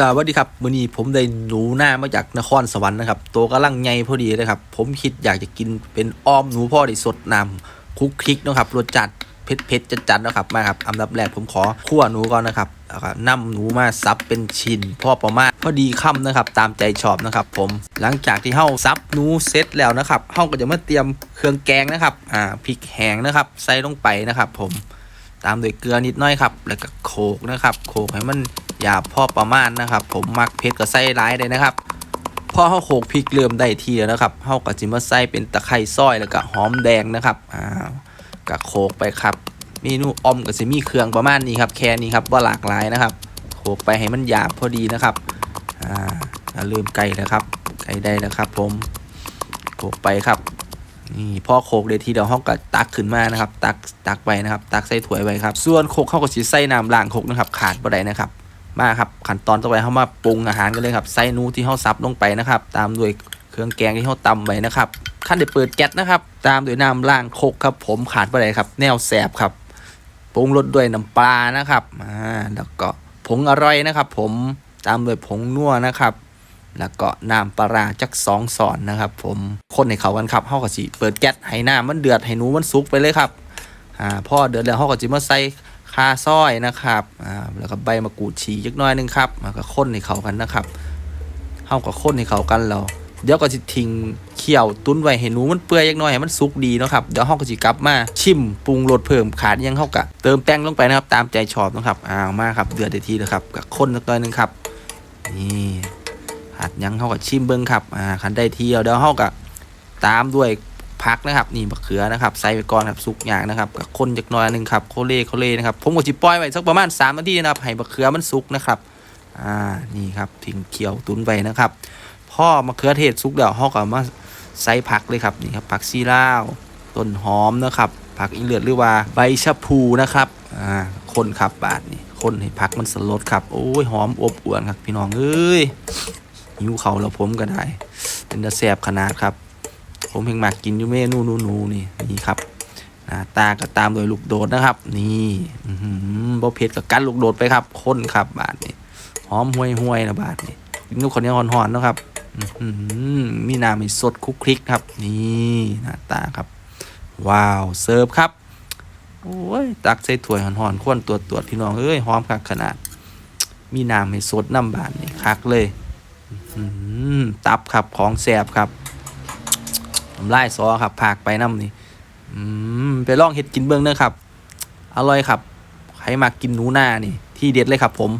สวัสดีครับมื้อนี้ผมได้หนูหน้ามาจากนครสวรรค์นะครับตัวกำลังใหญ่พอดีเลยครับ ผมคิดอยากจะกินเป็นอ้อมหนูพ่อได้สดน้ำคุกคลิกนะครับรสจัดเผ็ดเผ็ดจัดจัดนะครับมาครับอันดับแรกผมขอคั่วหนูก่อนนะครับแล้วก็นำหนูมาซับเป็นชิ้นพ่อประมาณพอดีคำนะครับ ตามใจชอบนะครับ ผมหลังจากที่เฮาซับหนูเสร็จแล้วนะครับเฮาก็จะมาเตรียมเครื่องแกงนะครับอ่าพริกแห้งนะครับ ใส่ลงไปนะครับ ผมตามด้วยเกลือนิดน้อยครับ แล้วก็โขกนะครับ โขกให้มัน หยาบพอประมาณนะครับ ผมมักเผ็ดก็ใส่ร้ายเลยนะครับพอเขาโขกพริกเริ่มได้ทีแล้วนะครับเขาก็จิมาใส่เป็นตะไคร้ซอยแล้วก็หอมแดงนะครับอ่าก็โขกไปครับเมนูออมก็จะมีเครื่องประมาณนี้ครับแค่นี้ครับว่าหลากหลายนะครับโขกไปให้มันหยาบพอดีนะครับอ่าล้วเริ่มไก่แล้วครับไก่ได้แล้วครับ ผมโขกไปครับนี่พอโขกเลยทีเดียวเขาก็ตักขึ้นมานะครับ ตักตักไปนะครับ ตักใส่ถ้วยไว้ครับ ส่วนโขกเขาก็สิใส่น้ำล้างโขกนะครับ ขาดบ่ได้นะครับ มาครับขั้นตอนต่อไปเขามาปรุงอาหารกันเลยครับใส่หนูที่เขาซับลงไปนะครับ ตามด้วยเครื่องแกงที่เขาตำไว้นะครับขั้นได้เปิดแก๊สนะครับ ตามด้วยน้ำล้างโคกครับ ผมขาดบ่ได้ครับ แนวแสบครับปรุงรสด้วยน้ำปลานะครับอ่าแล้วก็ผงอร่อยนะครับ ผมตามด้วยผงนัวนะครับ แล้วก็น้ำปลาราจักสองสอนนะครับ ผมคนให้เขากันครับเฮาก็สิเปิดแก๊สให้น้ำมันเดือดให้หนูมันสุกไปเลยครับอ่าพอเดือดแล้วเฮาก็สิมาใส่ คาซอยนะครับอ่าแล้วก็ใบมะกรูดฉีกจักน้อยนึงครับแล้วก็คนให้เขากันนะครับเฮาก็คนให้เขากันแล้วเดี๋ยวก็สิทิ้งเคี่ยวตุ้นไว้ให้หนูมันเปื่อยจักน้อยให้มันสุกดีเนาะครับเดี๋ยวเฮาก็สิกลับมาชิมปรุงรสเพิ่มขาดยังเฮาก็เติมแป้งลงไปนะครับตามใจชอบนะครับอ้าวมาครับเดือดได้ทีแล้วครับก็คนจักน้อยหนึงครับนี่ผัดยังเขาก็ชิมเบิ้งครับอ่าคันได้เที่ยวเดี๋ยวเขาก็ตามด้วย พักนะครับนี่มะเขือนะครับใส่ไปก่อนครับสุกอย่างนะครับกับคนจักหน่อยหนึงครับโคเล่โคเล่นะครับผมก็จิปล่อยไว้สักประมาณ3นาทีนะครับให้มะเขือมันสุกนะครับอ่านี่ครับทิ้งเคี่ยวตุนไว้นะครับพ่อมะเขือเทศสุกเดี๋ยวเขาก็มาใส่ผักเลยครับนี่ครับผักซีลาวต้นหอมนะครับผักอีเลือดหรือว่าใบชะพูนะครับอ่าคนครับบาทนี่คนให้ผักมันสลดครับ โอ้ยหอมอบอวนครับพี่น้องเอ้ยหิวเขาแล้วผมก็ได้เป็นตะแสบขนาดครับ ผมเพ่งมากินอยู่เม่นู่นูนูนี่นี่ครับหน้าตาก็ตามโดยลูกโดดนะครับ นี่อือหือบ่เผ็ดกับกันลูกโดดไปครับข้นครับบาทนี่หอมห่วยห่วยนะบาทนี่กินกับคนนี้หอนๆเนาะครับอื้อหือมีน้ำมีสดคลุกคลิกครับ นี่หน้าตาครับ ว้าวเสิร์ฟครับโอ้ยตักใส่ถ้วยหอนๆข้นตัวตัวจๆพี่น้องเอ้ยหอมคักขนาด มีน้ำให้สดน้ำบานนี่คักเลยอืมตับครับของแสบครับ น้ำลายซอครับผักไปน้ำนี่อืมไปลองเห็ดกินเบื้องเด้อครับ อร่อยครับ ใครมากินหนูหน้านี่ ที่เด็ดเลยครับผม